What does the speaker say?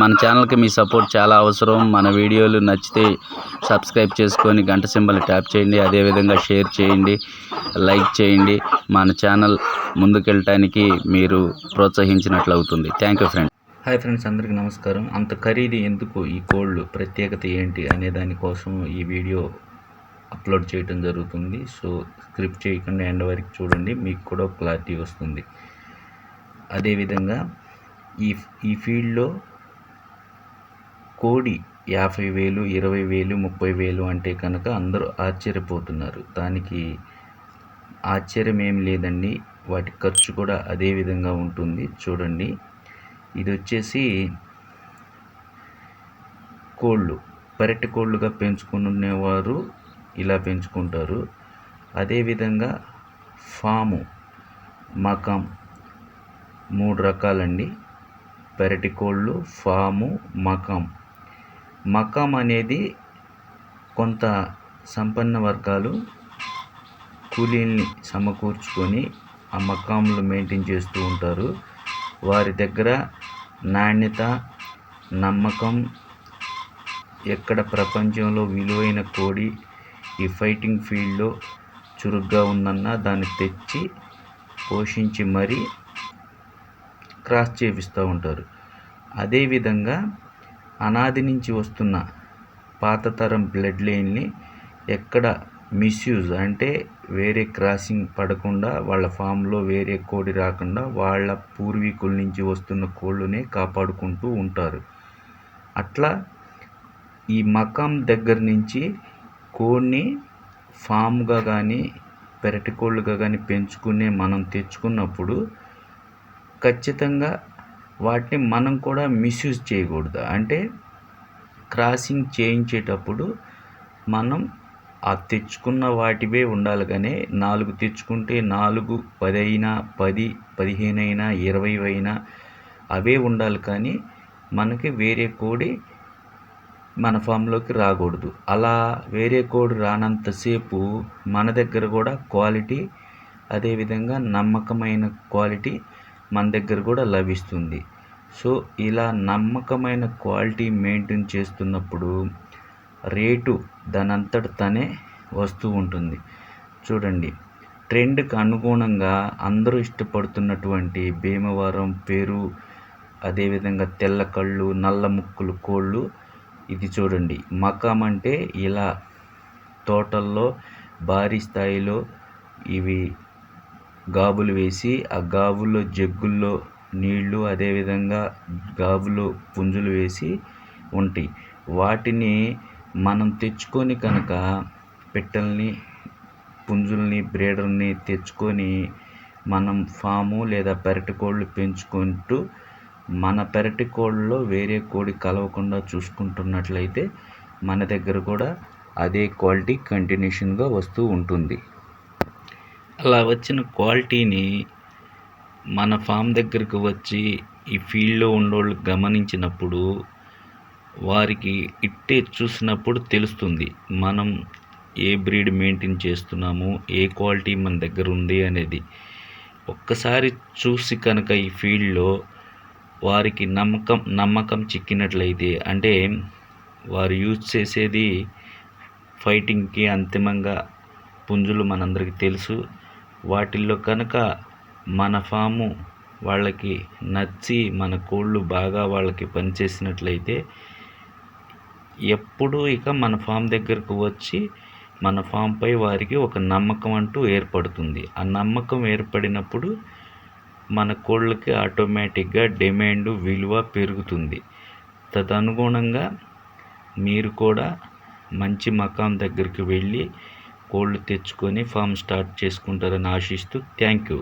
మన ఛానల్కి మీ సపోర్ట్ చాలా అవసరం. మన వీడియోలు నచ్చితే సబ్స్క్రైబ్ చేసుకొని గంట సింబల్ ట్యాప్ చేయండి. అదేవిధంగా షేర్ చేయండి. లైక్ చేయండి. మన ఛానల్ ముందుకెళ్ళటానికి మీరు ప్రోత్సహించినట్లు అవుతుంది. Thank you friends. Hi friends అందరికీ నమస్కారం. అంత ఖరీదు ఎందుకు? ఈ కోళ్ళు ప్రత్యేకత ఏంటి అనే దానికోసం ఈ వీడియో అప్లోడ్ చేయడం జరుగుతుంది. సో స్క్రిప్ట్ చేయకుండా ఎండ్ వరకు చూడండి. మీకు కూడా క్లారిటీ వస్తుంది. అదేవిధంగా ఈ ఈ ఫీల్డ్లో కోడి యాభై వేలు ఇరవై వేలు ముప్పై వేలు అంటే కనుక అందరూ ఆశ్చర్యపోతున్నారు. దానికి ఆశ్చర్యం ఏం లేదండి. వాటి ఖర్చు కూడా అదే విధంగా ఉంటుంది. చూడండి. ఇది వచ్చేసి కోళ్ళు. పెరటి కోళ్ళుగా పెంచుకునేవారు ఇలా పెంచుకుంటారు. అదేవిధంగా ఫాము మకం మూడు రకాలండి. పెరటి కోళ్ళు ఫాము మకం. మకాం అనేది కొంత సంపన్న వర్గాలు కూలీల్ని సమకూర్చుకొని ఆ మకాంలు మెయింటైన్ చేస్తూ ఉంటారు. వారి దగ్గర నాణ్యత నమ్మకం ఎక్కడ ప్రపంచంలో విలువైన కోడి ఈ ఫైటింగ్ ఫీల్డ్లో చురుగ్గా ఉందన్న దాన్ని తెచ్చి పోషించి మరీ క్రాస్ చేపిస్తూ ఉంటారు. అదేవిధంగా అనాది నుంచి వస్తున్న పాత తరం బ్లడ్ లైన్ని ఎక్కడ మిస్యూజ్ అంటే వేరే క్రాసింగ్ పడకుండా వాళ్ళ ఫామ్లో వేరే కోడి రాకుండా వాళ్ళ పూర్వీకుల నుంచి వస్తున్న కోళ్ళునే కాపాడుకుంటూ ఉంటారు. అట్లా ఈ మకాం దగ్గర నుంచి కోడిని ఫామ్గా కానీ పెరటి కోళ్ళుగా కానీ పెంచుకునే మనం తెచ్చుకున్నప్పుడు ఖచ్చితంగా వాటిని మనం కూడా మిస్యూజ్ చేయకూడదు. అంటే క్రాసింగ్ చేయించేటప్పుడు మనం ఆ తెచ్చుకున్న వాటివే ఉండాలి కానీ నాలుగు తెచ్చుకుంటే నాలుగు పది అయినా పది పదిహేను అయినా ఇరవై అయినా అవే ఉండాలి కానీ మనకి వేరే కోడి మన ఫామ్లోకి రాకూడదు. అలా వేరే కోడి రానంతసేపు మన దగ్గర కూడా క్వాలిటీ అదేవిధంగా నమ్మకమైన క్వాలిటీ మన దగ్గర కూడా లభిస్తుంది. సో ఇలా నమ్మకమైన క్వాలిటీ మెయింటైన్ చేస్తున్నప్పుడు రేటు దానంతట తనే వస్తూ ఉంటుంది. చూడండి ట్రెండ్కి అనుగుణంగా అందరూ ఇష్టపడుతున్నటువంటి భీమవరం పేరు అదేవిధంగా తెల్ల కళ్ళు నల్ల ముక్కులు కోళ్ళు ఇది చూడండి మకాం అంటే ఇలా తోటల్లో భారీ స్థాయిలో ఇవి గాబులు వేసి ఆ గాబుల్లో జగ్గుల్లో నీళ్ళు అదేవిధంగా గాబులో పుంజులు వేసి ఉంటాయి. వాటిని మనం తెచ్చుకొని కనుక పిట్టల్ని పుంజుల్ని బ్రీడర్ని తెచ్చుకొని మనం ఫాము లేదా పెరటి కోళ్ళు పెంచుకుంటూ మన పెరటి కోళ్ళలో వేరే కోడి కలవకుండా చూసుకుంటున్నట్లయితే మన దగ్గర కూడా అదే క్వాలిటీ కంటిన్యూషన్గా వస్తూ ఉంటుంది. అలా వచ్చిన క్వాలిటీని మన ఫామ్ దగ్గరకు వచ్చి ఈ ఫీల్డ్లో ఉన్నోళ్ళు గమనించినప్పుడు వారికి ఇట్టే చూసినప్పుడు తెలుస్తుంది. మనం ఏ బ్రీడ్ మెయింటైన్ చేస్తున్నాము ఏ క్వాలిటీ మన దగ్గర ఉంది అనేది. ఒక్కసారి చూసి కనుక ఈ ఫీల్డ్లో వారికి నమ్మకం నమ్మకం చిక్కినట్లయితే అంటే వారు యూజ్ చేసేది ఫైటింగ్కి అంతిమంగా పుంజులు మనందరికీ తెలుసు. వాటిల్లో కనుక మన ఫాము వాళ్ళకి నచ్చి మన కోళ్ళు బాగా వాళ్ళకి పనిచేసినట్లయితే ఎప్పుడూ ఇక మన ఫామ్ దగ్గరకు వచ్చి మన ఫామ్పై వారికి ఒక నమ్మకం అంటూ ఏర్పడుతుంది. ఆ నమ్మకం ఏర్పడినప్పుడు మన కోళ్ళకి ఆటోమేటిక్గా డిమాండ్ విలువ పెరుగుతుంది. తదనుగుణంగా మీరు కూడా మంచి మకాం దగ్గరికి వెళ్ళి కోళ్ళు తెచ్చుకొని ఫామ్ స్టార్ట్ చేసుకుంటారని ఆశిస్తూ థ్యాంక్ యూ.